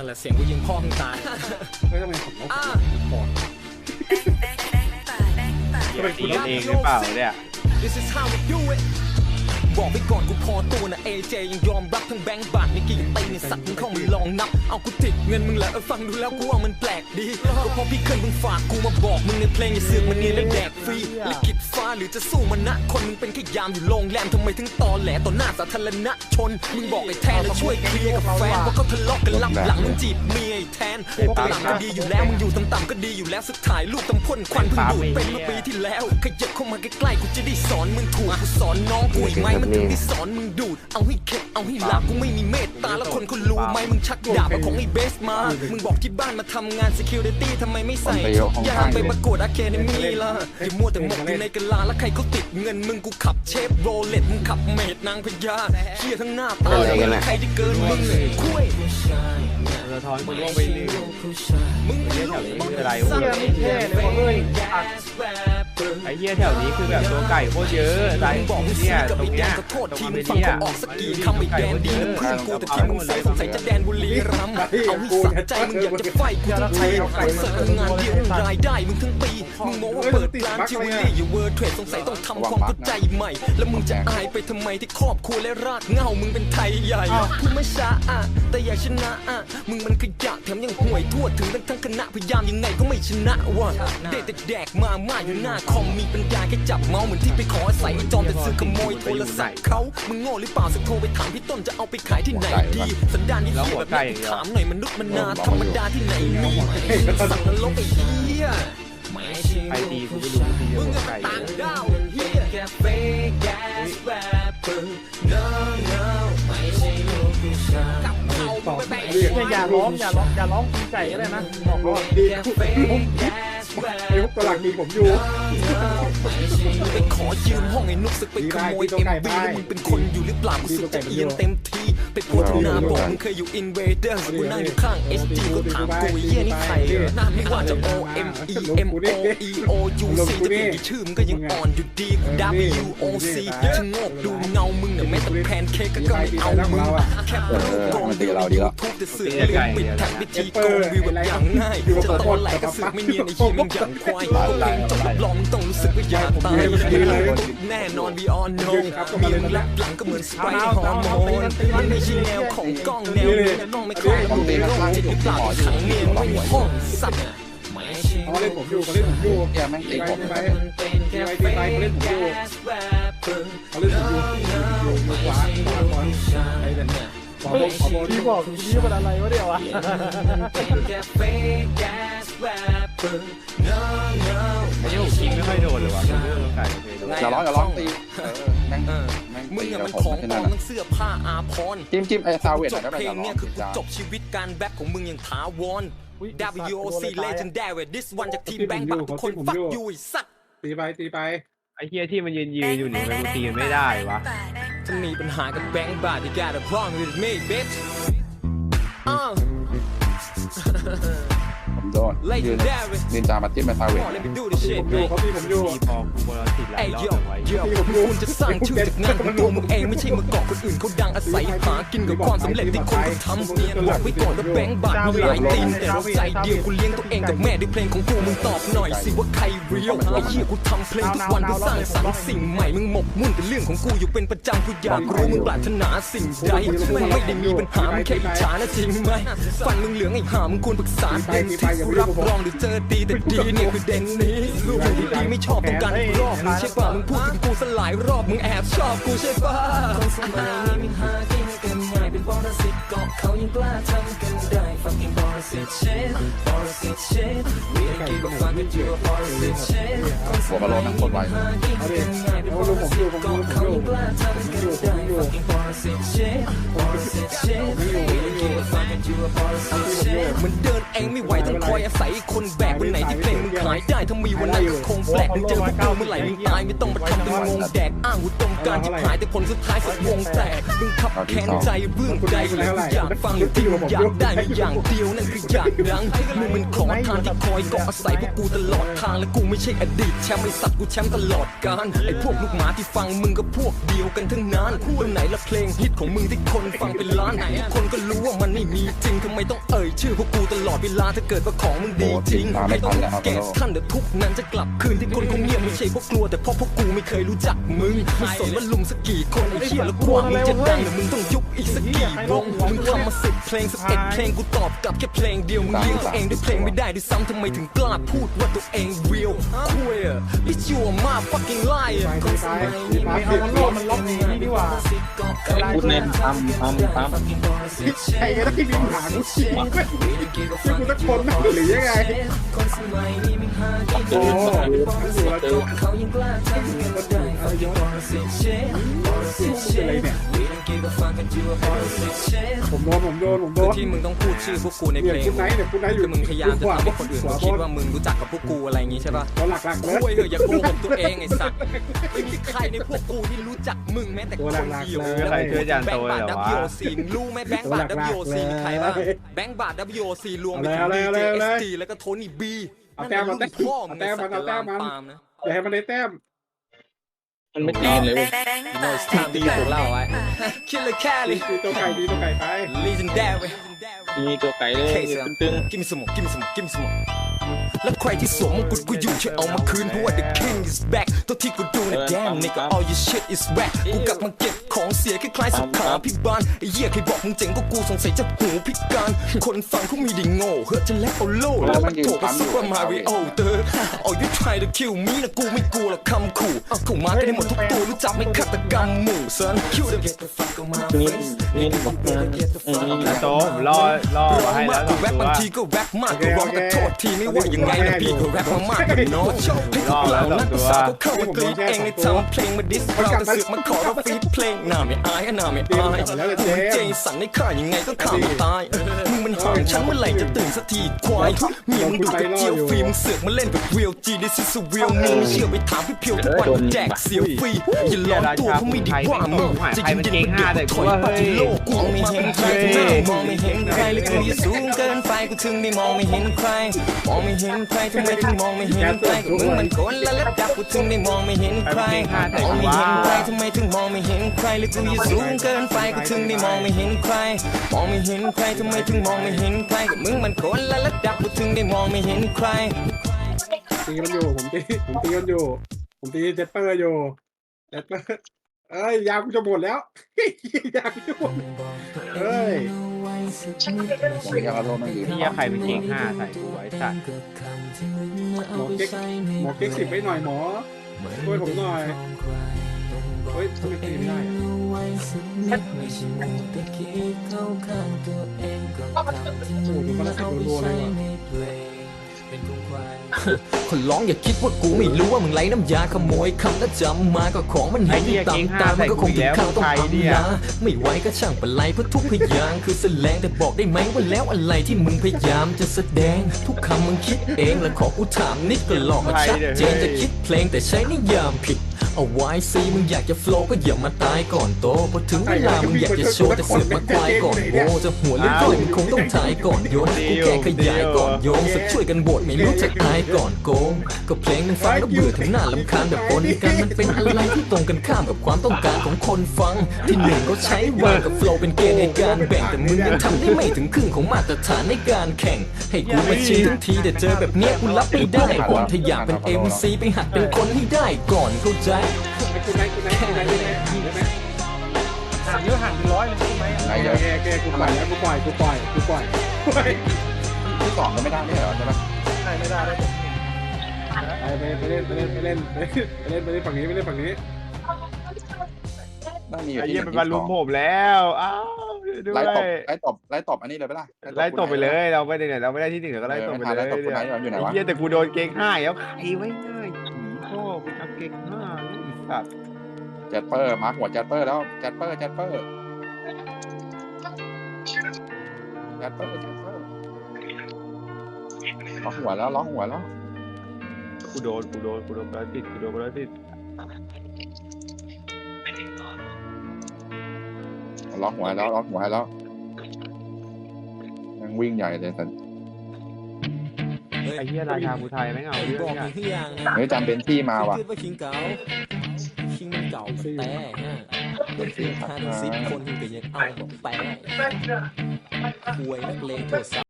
นั่นแหละเสียงกูยิงพ่อมึงตายไม่ต้องเป็นผมต้องอ่าก่อนเหี้ยตีกันเองหรือเปล่าเนี่ย This is how we do it บอกไปก่อนกูพอตัวนะ AJ ยังยอมรับทั้งแบงค์บาทในกี่ตีในสัตว์มึงเข้ามาลองนับ เอากูติดเงินมึงแหละเออฟังดูแล้วกูว่ามันแปลกดีก็เพราะพี่เคยมึงฝากกูมาบอกมึงในเพลงอย่าเสือกมันเนียนและแดกฟรีลิขิตฟ้าหรือจะสู้มันนะคนมึงเป็นแค่ยามอยู่โรงแรมทำไมถึงตอแหลต่อหน้าสาธารณชนมึงบอกไอ้แทนแล้วช่วยเคลียร์กับแฟนว่าเขาทะเลาะกันลับหลังมึงจีบเมียไอ้แทนพวกหลังก็ดีอยู่แล้วมึงอยู่ต่ำๆก็ดีอยู่แล้วสุดท้ายลูกตำพ่นควันเพิ่งดูดเป็นเมื่อปีที่แล้วขยับเข้ามาใกล้ๆกูจะได้สอนมึงถูกกูสอนน้องกูอีกไหมมันถึงได้สอนมึงดูดเอาให้เข็ดเอาให้หลับกูไม่มีเมตตาแล้วคนเขารู้ไหมมึงชักดาบเอาของไอ้เบสมา มึงบอกที่บ้านมาทำงาน security ทำไมไม่ใส่ชุดยางไปประกวดอะเคเดมี่ล่ะอย่ามัวแต่หมกอยู่ในกะลาแล้วใครเขาติดเงินมึงกูขับเชฟโรเลตมึงขับเมดนางพญาเชี่ยทั้งหน้าตาเลยใครจะเกินมึงคุยสะท้อนกูล่วงไปลืมมึงไอ้เหี้ยแถวนี้คืออะไรเหี้ยไม่เท่เลยว่ะเฮ้ยอัด ไอ้เหี้ยแถวนี้คือแบบตัวไก่โคตรเยอะไรมึงบอกมึงเนี่ซื้ยอกับตรไอ้งแดเนี้ยนก็โทษตรงทีมึนี้งฟังเนี่ยเขาออกสกีคำไอ้แดนดีมึงเพื่อนกูแต่ที่มึงใส่สงสัยจะแดนบุรีรัมย์เอาให้สะใจมึงอยากจะไฟกูทั้งทีคอนเสิร์ตงานเดียวรายได้มึงทั้งปีมึงมองว่าเปิดร้านจิวเวลรี่อยู่เวิร์เทรดสงสัยต้องทำความเข้าใจใหม่ แล้วมึงจะอายไปทำไมที่ครอบครัวและรากเหง้ามึงเป็นไทยใหญ่พูดไม่ช้าอะแต่อยากชนะอะมึงมันขยะแถมยังห่วยทั่วถึงทั้งทั้งคณะพยายามยังไงก็ไม่ชนะว่ะเด็กแต่แดกมาม่าอยู่หน้าคอมมีปัญญาแค่จับเมาส์เหมือนที่ไปขออาศัยไอ้จอมแต่ซื้อขโมยโทรศัพท์เขามึงโง่หรือเปล่าสักโทรไปถามพี่ต้นจะเอาไปขายที่ไหนดี สันดานนี่เหี้ยแบบนี้กูถามหน่อยมนุษย์มันนาธรรมดาที่ไหนมีสัตว์นรกไอ้เหี้ยไม่ใช่ไอตีกูไม่รู้กูตีเยมึอะงกว่าอะไก่ต่างดาวเฮียแค่เฟกแกสแรปเปอร์ no no ไม่ใช่ลูกผู้ชายกับเขามึงไปแบ่งเนี่ยอย่าร้องอย่าร้องอย่าร้องตีไก่ก็ได้นะบอกเขาว่าดี ไอ้พวกตัวหลักดีผมอยู่ ไปขอยืมห้องไอ้นุกสึกไปขโมยเอ็มบีแล้วมึงเป็นคนอยู่หรือเปล่ากูสุดจะเอียนเต็มที่ไปโพธนาบอกมึงเคยอยู่อินเวเดอร์กูนั่งอยู่ข้าง SG ก็ถามกูเหี้ยนี่ใครหน้าไม่ว่าจะ O M E M O E O U C จะเปลี่ยนกี่ชื่อมึงก็ยังอ่อนอยู่ดีกู W O C ชะโงกดูเงามึงเนี่ยแม้แต่แพนเค้กก็ไม่เอามึงแค่เปรูกองวิวในยูทูบจะสื่อเรื่องปิดแท็กวิธีโกงวิวแบบอย่างง่ายจะตอนไหลก็สึกไม่เนียนไอ้เหี้ยมึงอย่างควายเพลงจบรับรองมึงต้องรู้สึกว่าอยากตายแน่นอน we all know มีมึงรับหลังก็เหมือนสไปร์ฮอร์โมนมันไม่ใช่แนวของกล้องแนวนี้น้องไม่คล้ายมึงเป็นโรคจิตหรือเปล่าที่ขังเนียนไว้ในห้องสัตว์ไม่ใช่เขาเล่นผมอยู่เขาเล่นผมอยู่แกแม่งตีผมไปมันเป็นแค่เฟกแกสแรปเปอร์เขาเล่นผมอยู่อยู่มือขวาขวาก่อนไอ้เนี่ยขวาบนขวาบนพี่บอกพี่มันอะไรวะเดี๋ยววะเป็นแค่เฟกแกสแรปเปอร์ no no ไอ้เหี้ยผมยิงไม่ค่อยโดนเลยวะเรื่องตัวไก่ โอเคโดนอย่าร้องอย่าร้องตีเออแม่งแม่งมึตีงอะกับมันผขอมงที่ปลนั่อนมน่ะทั้งเสื้อผ้าอาพรณ์ จิ้มจิ้มไอ้ซาเวทจหน่อบยได้ไหมเพลอย่างร้องเนี่ยคือกูจ้าจบชีวิตการแบ็คของมึงอย่างถาวร WOC Legendary this one จากทีมแบงค์บักทุกคน fuck you ไอ้สัตว์ตีไปตีไปไอ้เหี้ยที่มันยืนยืนอยู่นี่มันกูตีมันไม่ได้วะถ้ามีปัญหากับแบงค์บาท you got a problem with me bitch อ้าวผมโดนยืน Legendary นินจามาจิ้มไอ้ซาเว Come ท on let me do this ตี shit ผมอยู่ man เขาตีผมอยู่ตีพอกูบอลติดหลายไอ้รอบโยไว้โยคุณจะสร้างชื่อจากงานของตัวมึงเองไม่ใช่มาเกาะคนอื่นเขาดังอาศัยหากินกับความสำเร็จที่คนเขาทำเนียนบอกไว้ก่อนว่าแบงค์บาทมีหลายตีนแต่เราใจเดียวกูเลี้ยงตัวเองกับแม่ด้วยเพลงของกูมึงตอบหน่อยสิว่าใครเรียวไอ้เหี้ยกูทำเพลงทุกวันเพื่อสร้างสรรค์สิ่งใหม่มึงหมกมุ่นแต่เรื่องของกูอยู่เป็นประจำกูอยากรู้มึงปรารถนาสิ่งใดมึงไม่ได้มีปัญหามึงแค่อิจฉานะจริงไหมฟันมึงเหลืองไอ้ห่ามึงควรปรึกษาเด่นที่กูรับรองหรือเจอดีแต่ดีเนี่ยคือเด่นนี้ลูกมึงดีๆไม่ชอบต้องการอีกรอบมึงใช่ป่ะมึงพูดถึงกูสลายรอบมึงแอบชอบกูใช่ป่ะคนสมัยนี้มันหากินกันง่ายเป็นบริสิทธิ์เกาะเขายังกล้าทำกันได้ fucking บริสิทธิ์ shit บริสิทธิ์ shit we don't give a fuck if you're บริสิทธิ์ shit คนสมัยนี้มันหากินกันง่ายเป็นบริสิทธิ์เกาะเขายังกล้าทำกันได้ fucking บริสิทธิ์ shit บริสิทธิ์ shit we don't give a fuck if you're บริสิทธิ์ shit มันเดินเองไม่ไหวต้องคอยอาศัยคนแบกวันไหนที่เพลงมึงขายได้ถ้ามีวันนั้นก็คงแปลกมึงเจอพวกกูเมื่อไหร่มึงตายไม่ต้องมาทำเป็นงงแดกอ้างอุดมการที่หายแต่ผลสุดท้ายสุดวงแตกมึงขับแค้นใจเรื่องใดเลยกูอยากฟังหรือที่มึงอยากได้มีอย่างเดียวนั่นคืออยากดังมึงเป็นของทานที่คอยเกาะอาศัยพวกกูตลอดทางและกูไม่ใช่อดีตแชมป์ไอ้สัตว์กูแชมป์ตลอดกาลไอ้พวกลูกหมาที่ฟังมึงก็พวกเดียวกันทั้งนั้นตรงไหนละเพลงฮิตของมึงที่คนฟังเป็นล้านทุกคนก็รู้ว่ามันไม่มีจริงทำไมต้องเอ่ยชื่อพวกกูตลอดเวลาถ้าเกิดว่าของมึงดีจริงไม่ต้องแกะท่านเดี๋ยวทุกนั้นจะกลับคืนที่คนคงเงียบไม่ใช่เพราะกลัวแต่เพราะพวกกูไม่เคยรู้จักมึงไม่สนว่าลุมสักกี่คนไอ้เหี้ยแล้วกว่ามึงจะดังหรือมึงต้องยุบอีกสักกี่วงมึงทำมาสิบเพลงสิบเอ็ดเพลงกูตอบกลับแค่เพลงเดียวมึงเลี้ยงตัวเองด้วยเพลงไม่ได้ด้วยซ้ำทำไมถึงกล้าพูดว่าตัวเอง real queer bitch you are my fucking liar ไปไปไปเอามันล็อกมันล็อกนี่ดีกว่าพูดเน้นทำทำทำใครก็ได้ที่มีหากูจริงก็คือกูตะโกนไม่หรือยังไงโอ้ดูแล้วอะไรเนี่ย ผมโดนผมโดนผมโดคือนที่มึงต้องพูดชื่อพวกกูในเพเนี่ยลงคุณไนท์เนี่ยคุณไนท์อยู่คือมึงพยายามจะทำให้คนอื่นเขาคิดว่ามึงรู้จักกับพวกกูอะไรอย่างงี้ใช่ป่ะตัวหลักๆเลยคุยเถอะอย่าโกหกตัวเองไอ้สัตว์ไม่มีใครในพวกกูที่รู้จักมึงแม้แต่คนเดียวไม่มีใครช่วยจานแบโตงค์เลยบาทเหรอดับวะโยซีรู้ไหมแบงค์บาทดับโยซีมีใครบ้างแบงค์บาทดับโยซีรวมไปถึงดีเจเอสทีแล้วก็โทนี่บีเอาแต้มเอาแต้มพ่อมึงเอาแต้มมันเอาแต้มมันปาล์มนะอย่าให้มันได้แต้ม มันไม่ตีเลยเว้ยโน้ตทำดีของเราไว้ Killer Cali ตีตัวไก่ตีตัวไก่ไป Legendary มีตัวไก่เลยตึง Give me some more Give me some more Give me some more และใครที่สวมมงกุฎกูอยู่ช่วยเอามาคืนเพราะว่า the king is back ตัวที่กูดูนะ damn nigga all your shit is whack กูกลับมาเก็บของเสียคล้ายๆสุขาพิบาลไอ้เหี้ยใครบอกมึงเจ๋งก็กูสงสัยจะหูพิการ คนฟังเขามีดีโง่เฮ้ยจะแล้วเอาโล่แล้วมันโถกระซุปเปอร์มาริโอเตอร์ all you try to kill me นะกูไม่กลัวหรอกคำขู่เอาเข้ามากันให้หมดทุกตัวรู้จักไหม่ฆาตกรรมหมู่ son kill them get the fuck out my ๆนี่ face นี่บอกมาอืมจานโตผมรอรอร้องให้มาแล้วกสก็องแรปตัวบางทีก็แรปมากก็ร้องแต่โทษทีไม่ว่ายังไงนะพี่ก็แรปมามากกว่าน้องให้พวกเรานั้นก็สาวก็เข้ามากรีดเองในทำเพลงมาดิสเราแต่เสือกมาขอเราฟีดเพลงหน้าไม่อายหน้าไม่อายมึงเจสันในข้ายังไงก็ข้าไม่ตายมึงมันห่างฉันเมื่อไหร่จะตื่นสักทีควายเมียมึงดูกระเจียวฟรีมึงเสือกมาเล่นแบบเรียลจีดิซิสเรียลมึงไม่เชื่อไปถามพี่เพียวทุกวันแจกเสียวฟรีอย่าหลอนตัวเขาไม่ดีว่ามึงจะยิงยิงไปเด็กถอยไปที่โลกกูมองไม่เห็นใครมองไม่เห็นใครเลยกูอสูงเกินไปกูถึงได้มองไม่เห็นใครมองไม่เห็นนใครทำไมถึงมองไม่เห็นใครก็มึงมันคนละระดับกูถึงได้มองไม่เห็นใครมองไม่เห็นใครทำไมถึงมองไม่เห็นใครเลยกูอย่าสูงเกินไปกูถึงได้มองไม่เห็นใคร มองไม่เห็นใครทำไมถึงมองไม่เห็นใครก็มึงมันคนละระดับกูถึงได้มองไม่เห็นใครตีมันอยู่ผมตีผมตีมันอยู่ ผมตีเจ็ตเปอร์อยู่เจ็ตเปอร์ เอ้ยยากูจะหมดแล้ว ยากูจะหมดเอ้ยผมอยากเอาโลมันอยู่พี่ใครเป็นเก่งห้าใส่กูไว้สัตว์หมอเก๊กหมอเก๊กสิบไว้หน่อยหมอช่วยผมหน่อยเฮ้ยทำไมตีไม่ได้อะโอ้โหดูมันติดรัวๆเลยว่ะ คนร้องอย่าคิดว่ากูไม่รู้ว่ามึงไรน้ำยาขโมยคำแล้วจำมาก็ของมันเห็นตามตามันก็คงถึงข้าวต้องทำนะไม่ไหวก็ช่างปะไรเพราะทุกพยางค์คือแสลงแต่บอกได้ไหมว่าแล้วอะไรที่มึงพยายามจะแสดง ทุกคำมึงคิดเองและขอกูถามนิดก็หลอกมาชัดเจนจะคิดเพลงแต่ใช้นิยามผิด เอาไว้ซีมึงอยากจะโฟล์ก็อย่ามาตายก่อนโตพอถึงเวลามึงอยากจะโชว์แต่เสือกมาควายก่อนโง่จะหัวเลื่อยมึงคงต้องถ่ายก่อนโยนกูแค่ขยายก่อนโยงสักช่วยกันโบดไม่รู้จะตายก่อนโกงก็เพลงนึงฟังแล้วเบื่อถึงหน้าลำคาญแบบปนกันมันเป็นอะไรที่ตรงกันข้ามกับความต้องการของคนฟัง ที่หนึ่งก็ใช้วางกับโฟล์เป็นเกณฑ์ในการแบ่งแต่มึงยังทำได้ไม่ถึงครึ่งของมาตรฐานในการแข่ง ให้กูมาชี้ทั้งทีแต่เจอแบบเนี้ยกูรับไม่ได้ก่อนถ้าอยากเป็น MC ไปหัดเป็นคนให้ได้ก่อนเข้าใจไอ้กูไหนกูไหนกูไหนกูไหนกูไหนห่างเยอะห่างเป็นร้อยเลยใช่ไหมไหนโอเยอะเคโอเคกูปล่อยแล้วกูปล่อยกูปล่อยกูปล่อยที่สองก็ไม่ได้ไม่ใช่เหรอใช่ปะได้ไม่ได้ได้ไปไปเล่นไปเล่นไปเล่นไปเล่นไปเล่นฝั่งนี้ไปเล่นฝั่งนี้น่ามีอยู่ไอ้ที่เหี้ยหมันงมาลุมผมแล้วอ้าวด้วไล่ตบไล่ตบไล่ตบอันนี้เลยไปล่ะไล่ตบไปเลยเราไม่ได้เนี่ยเราไม่ได้ที่หนึ่งเราก็ไล่ตบไปเลยไล่ตบคนไหนอยู่ไหนไอ้วะเหี้ยแต่กูโดนเก่งห้าแล้วใครไว้ง่ายผีพ่อ เป็นทำเก่งห้าไอ้สัตว์แจตเปอร์มาร์คหัวแจตเปอร์แล้วแจตเปอร์แจตเปอร์แจตเปอร์แจตเปอร์ล็อกหัวแล้วล็อกหัวแล้วกูโดนกูโดนกูโดนกระติดกูโดนกระติดรล็อกหัวแล้วล็อกหัวแล้วยังวิ่งใหญ่เลยสัน ไอ้เหี้ยราชาภูไทยแม่งเอาไอ้เรื่องบอกเนี่ยมีทุกอย่างเฮ้ยจำเป็นที่มาว่ะคิดว่าคิงเก่าคิงมันเก่าแต่ฮะเป็นเพียงท่านสิบคนที่ก็ยังเอาบอกแต่ป่วยนักเลงโทษ